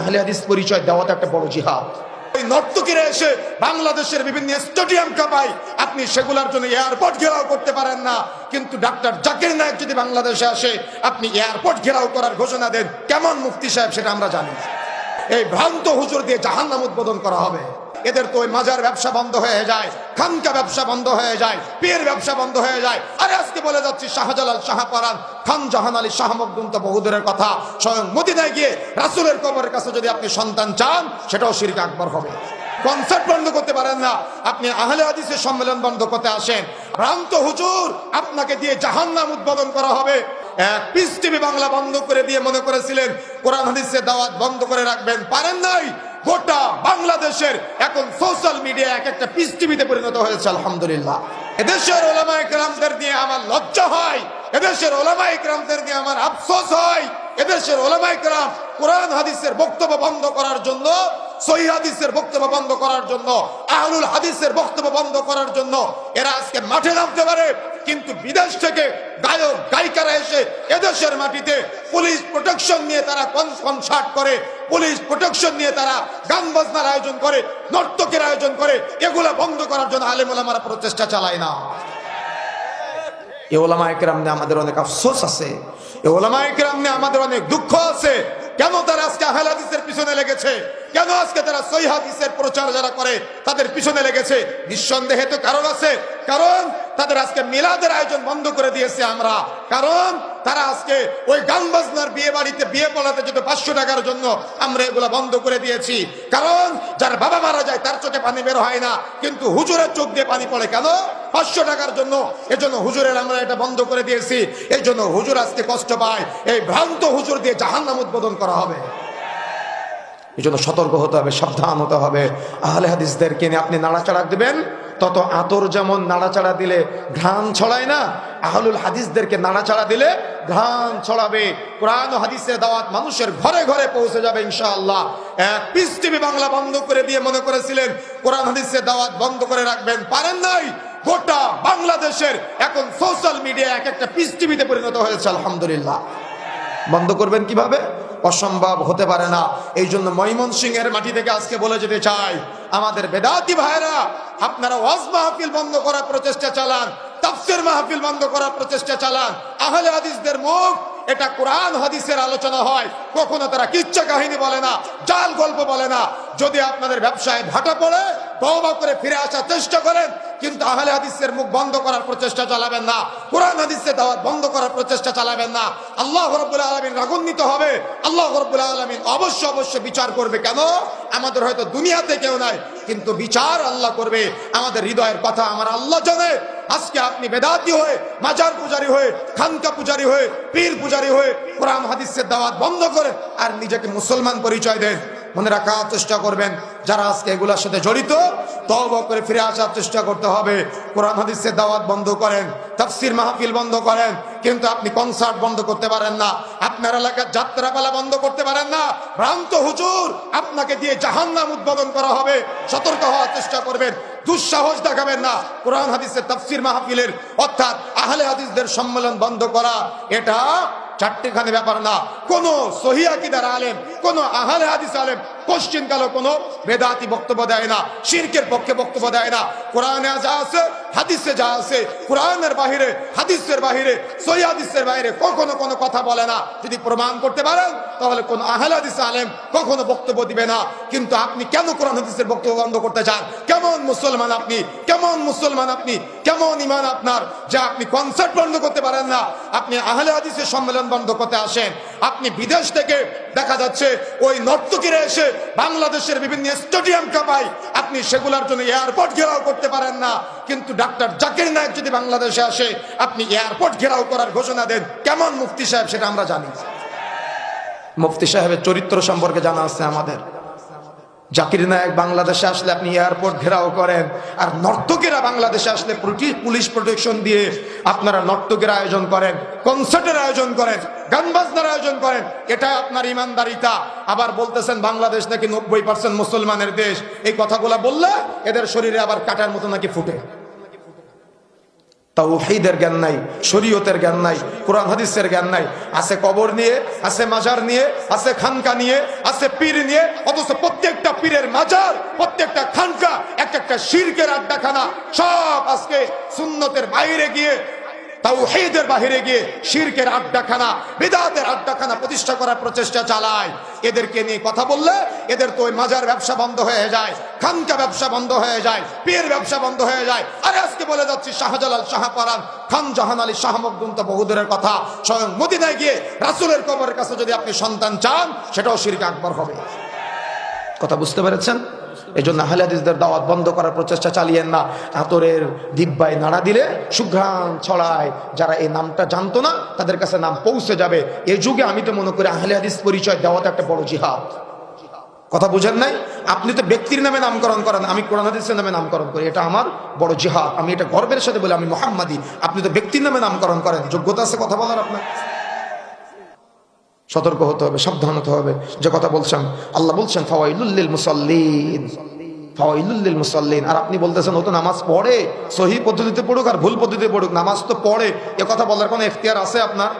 আহলে হাদিস পরিচয় দেওয়া তো একটা বড় জিহাদ। ওই নর্তকীরা এসে বাংলাদেশের বিভিন্ন স্টেডিয়াম কাপায় আপনি সেগুলোর জন্য এয়ারপোর্ট ঘেরাও করতে পারেন না। কিন্তু ডাক্তার জাকির নায়ক যদি বাংলাদেশে আসে, আপনি এয়ারপোর্ট ঘেরাও করার ঘোষণা দেন। কেমন মুফতি সাহেব সেটা আমরা জানি এই ভ্রান্ত হুজুর দিয়ে জাহান্নাম উদ্বোধন করা হবে। এদের তো ওই মাজার ব্যবসা বন্ধ হয়ে যায়, খানকা ব্যবসা বন্ধ হয়ে যায় পীর ব্যবসা বন্ধ হয়ে যায়। আরে আজকে বলে যাচ্ছি, শাহজালাল শাহপারান খান জাহান আলী শাহ মখদুম তো বহুদূরের কথা। স্বয়ং মদিনায় গিয়ে রাসুলের কবরের কাছে যদি আপনি সন্তান চান, সেটাও শিরক আকবর হবে। কনসার্ট বন্ধ করতে পারেন না। আপনি আহলে হাদিসের সম্মেলন বন্ধ করতে আসেন। ভ্রান্ত হুজুর আপনাকে দিয়ে জাহান্নাম উদ্বোধন করা হবে। এক পিস টিভি বাংলা বন্ধ করে দিয়ে মনে করেছিলেন, কোরআন হাদিসের দাওয়াত বন্ধ করে রাখবেন। পারেন নাই? বাংলাদেশের এখন সোশ্যাল মিডিয়া এক একটা টিভিতে পরিণত হয়েছে, আলহামদুলিল্লাহ। এদেশের ওলামা একরামদের দিয়ে আমার লজ্জা হয়, এদেশের ওলামা একরামদের দিয়ে আমার আফসোস হয়, এদেশের ওলামা একরাম কোরআন, হাদিসের বক্তব্য বন্ধ করার জন্য, সহি হাদিসের বক্তব্য বন্ধ করার জন্য, আহলুল হাদিসের বক্তব্য বন্ধ করার জন্য, এরা আজকে মাঠে নামতে পারে কিন্তু বিদেশ থেকে গায়ক, গায়িকারা এসে এদেশের মাটিতে পুলিশ প্রোটেকশন নিয়ে তারা কনসার্ট করে পুলিশ প্রোটেকশন নিয়ে তারা গান বাজনার আয়োজন করে, নর্তকের আয়োজন করে, এগুলা বন্ধ করার জন্য আলেমুলামারা প্রচেষ্টা চালায় না। এ ওলামা একরাম আমাদের অনেক আফসোস আছে। এ ওলামা একরাম আমাদের অনেক দুঃখ আছে। কেন তারা আজকে আহল হাদিসের পিছনে লেগেছে? কেন আজকে তারা হাদিসের প্রচার যারা করে, তাদের পিছনে লেগেছে? নিঃসন্দেহে তো কারণ আছে। কারণ তাদের আজকে মিলাদের আয়োজন বন্ধ করে দিয়েছে আমরা। কারণ তারা আজকে ওই গান বাজনার বিয়ে বাড়িতে বিয়ে পড়াতে যেত পাঁচশো টাকার জন্য আমরা এগুলা বন্ধ করে দিয়েছি। কারণ যার বাবা মারা যায় তার চোখে পানি বের হয় না। কিন্তু হুজুরের চোখ দিয়ে পানি পড়ে কেন? পাঁচশো টাকার জন্য, এজন্য হুজুরের আমরা এটা বন্ধ করে দিয়েছি। এই জন্য হুজুর আজকে কষ্ট পায়। এই ভ্রান্ত হুজুর দিয়ে জাহান্নাম উদ্বোধন করা হবে। এই জন্য সতর্ক হতে হবে, সাবধান হতে হবে। আহলে হাদিসদেরকে নিয়ে আপনি নাড়াচাড়া দিবেন। তত আতর যেমন নাড়াচাড়া দিলে ঘ্রাণ ছড়ায় না, আহলুল হাদিসদেরকে নাড়াচাড়া দিলে ঘ্রাণ ছড়াবে। কোরআন হাদিসের দাওয়াত মানুষের ঘরে ঘরে পৌঁছে যাবে ইনশাআল্লাহ। এক পিস টিভি বাংলা বন্ধ করে দিয়ে মনে করেছিলেন, কোরআন হাদিসের দাওয়াত বন্ধ করে রাখবেন। পারেন নাই? গোটা বাংলাদেশের এখন সোশ্যাল মিডিয়া এক একটা পিস টিভিতে পরিণত হয়েছে, আলহামদুলিল্লাহ। বন্ধ করবেন কীভাবে? অসম্ভব হতে পারে না। এই জন্য ময়মন সিং এর মাটি থেকে আজকে বলে যেতে চাই, আমাদের বেদাতি ভাইরা আপনারা ওয়াজ মাহফিল বন্ধ করার প্রচেষ্টা চালান, তাফসির মাহফিল বন্ধ করার প্রচেষ্টা চালান। আহলে হাদিসদের মুখ, এটা কোরআন হাদিসের আলোচনা হয়। কখনো তারা কিচ্ছা কাহিনী বলে না, জাল গল্প বলে না। যদি আপনাদের ব্যবসায় ভাটা পড়ে, তওবা করে ফিরে আসার চেষ্টা করেন কিন্তু আহলে হাদিসের মুখ বন্ধ করার প্রচেষ্টা চালাবেন না। কোরআন হাদিসের দাওয়াত বন্ধ করার প্রচেষ্টা চালাবেন না। আল্লাহ রাব্বুল আলামিন রাগান্বিত হবে। আল্লাহ রাব্বুল আলামিন অবশ্য অবশ্য বিচার করবে কেন? আমাদের হয়তো দুনিয়াতে কেউ নাই, কিন্তু বিচার আল্লাহ করবে। আমাদের হৃদয়ের কথা আমার আল্লাহ জানে। আজকে আপনি বেদাতি হয়ে, মাজার পূজারি হয়ে, খানকা পূজারি হয়ে, পীর পূজারি হয়ে কোরআন হাদিসের দাওয়াত বন্ধ করে আর নিজেকে মুসলমান পরিচয় দেন। মনে রাখার চেষ্টা করবেন, যারা আজকে এগুলোর সাথে জড়িত তওবা করে ফিরে আসার চেষ্টা করতে হবে। কোরআন হাদিসের দাওয়াত বন্ধ করেন, তাফসির মাহফিল বন্ধ করেন, কিন্তু আপনি কনসার্ট বন্ধ করতে পারেন না। আপনার এলাকার যাত্রাপালা বন্ধ করতে পারেন না। ভ্রান্ত হুজুর, আপনাকে দিয়ে জাহান্নাম উদ্বোধন করা হবে। সতর্ক হওয়ার চেষ্টা করবেন, দুঃসাহস দেখাবেন না। কোরআন হাদিসের তাফসির মাহফিলের, অর্থাৎ আহলে হাদিসদের সম্মেলন বন্ধ করা, এটা চারটেখানি ব্যাপার না। কোন সহিয়াকিদার আলেম, কোন আহলে হাদিস আলেম কোশ্চিন কালো কোন বেদাতি বক্তব্য দেয় না, শিরকের পক্ষে বক্তব্য দেয় না। কোরআনে যা আছে, হাদিসে যা আছে, কোরআনের বাহিরে, হাদিসের বাহিরে, সহি হাদিসের বাইরে কখনো কোনো কথা বলে না। যদি প্রমাণ করতে পারেন, তাহলে কোন আহলে হাদিস আলেম কখনো বক্তব্য দিবে না। কিন্তু আপনি কেন কোরআন হাদিসের বক্তব্য বন্ধ করতে চান? কেমন মুসলমান আপনি? কেমন মুসলমান আপনি? কেমন ইমান আপনার? যে আপনি কনসার্ট বন্ধ করতে পারেন না। আপনি আহলে হাদিসের সম্মেলন বন্ধ করতে আসেন। আপনি বিদেশ থেকে দেখা যাচ্ছে ওই নর্তকীরা এসে বাংলাদেশের বিভিন্ন স্টেডিয়াম কাপায়। আপনি সেগুলোর জন্য এয়ারপোর্ট ঘেরাও করতে পারেন না। কিন্তু ডাক্তার জাকির নায়ক যদি বাংলাদেশে আসে, আপনি এয়ারপোর্ট ঘেরাও করার ঘোষণা দেন। কেমন মুফতি সাহেব সেটা আমরা জানি। মুফতি সাহেবের চরিত্র সম্পর্কে জানা আছে আমাদের। জাকির নায়ক বাংলাদেশে আসলে আপনি এয়ারপোর্ট ঘেরাও করেন, আর নর্তকেরা বাংলাদেশে আসলে পুলিশ প্রোটেকশন দিয়ে আপনারা নর্তকের আয়োজন করেন কনসার্টের আয়োজন করেন গান বাজনার আয়োজন করেন এটা আপনার ইমানদারিতা। আবার বলতেছেন বাংলাদেশ নাকি নব্বই পার্সেন্ট মুসলমানের দেশ। এই কথাগুলা বললে এদের শরীরে আবার কাটার মতো নাকি ফুটে। তাওহীদের জ্ঞান নাই, শরীয়তের জ্ঞান নাই, কোরআন হাদিসের জ্ঞান নাই। আছে কবর নিয়ে, আছে মাজার নিয়ে, আছে খানকা নিয়ে, আছে পীর নিয়ে, অথচ প্রত্যেকটা পীরের মাজার, প্রত্যেকটা খানকা এক একটা শিরকের আড্ডাখানা, সব আজকে সুন্নতের বাইরে গিয়ে তাওহীদের বাহিরে গিয়ে শিরকের আড্ডাখানা, বিদাতের আড্ডাখানা প্রতিষ্ঠা করার প্রচেষ্টা চালায়। এদেরকে নিয়ে কথা বললে এদের তো ওই মাজার ব্যবসা বন্ধ হয়ে যায়, খানকা ব্যবসা বন্ধ হয়ে যায় পীর ব্যবসা বন্ধ হয়ে যায়। আরে আজকে বলে যাচ্ছি, শাহজালাল শাহপারান খান জাহান আলী শাহ মখদুম তো বহুদূরের কথা। স্বয়ং মদিনায় গিয়ে রাসূলের কবরের কাছে যদি আপনি সন্তান চান, সেটাও শিরক আকবর হবে। কথা বুঝতে পেরেছেন? এই জন্য হাদিসদের দাওয়াত বন্ধ করার প্রচেষ্টা চালিয়েন না। আতরের দিব্যায় নাড়া দিলে সুঘ্রাণ ছড়ায়। যারা এই নামটা জানতো না, তাদের কাছে নাম পৌঁছে যাবে। এই যুগে আমি তো মনে করি আহলে হাদিস পরিচয় দেওয়া তো একটা বড় জিহাদ। কথা বুঝেন নাই? আপনি তো ব্যক্তির নামে নামকরণ করেন, আমি কোরআন হাদিসের নামে নামকরণ করি। এটা আমার বড় জিহাদ। আমি এটা গর্বের সাথে বলি, আমি মোহাম্মদী। আপনি তো ব্যক্তির নামে নামকরণ করেন। যোগ্যতা আছে কথা বলার আপনার? সতর্ক হতে হবে, সাবধান হতে হবে। যে কথা বলছেন, আল্লাহ বলছেন ফাওয়াইলুল্লিল মুসাল্লিন ফাওয়াইলুল্লিল মুসাল্লিন। আর আপনি বলতেছেন, ও তো নামাজ পড়ে, সহি পদ্ধতিতে পড়ুক আর ভুল পদ্ধতিতে পড়ুক, নামাজ তো পড়ে। এ কথা বলার কোনো এখতিয়ার আছে আপনার?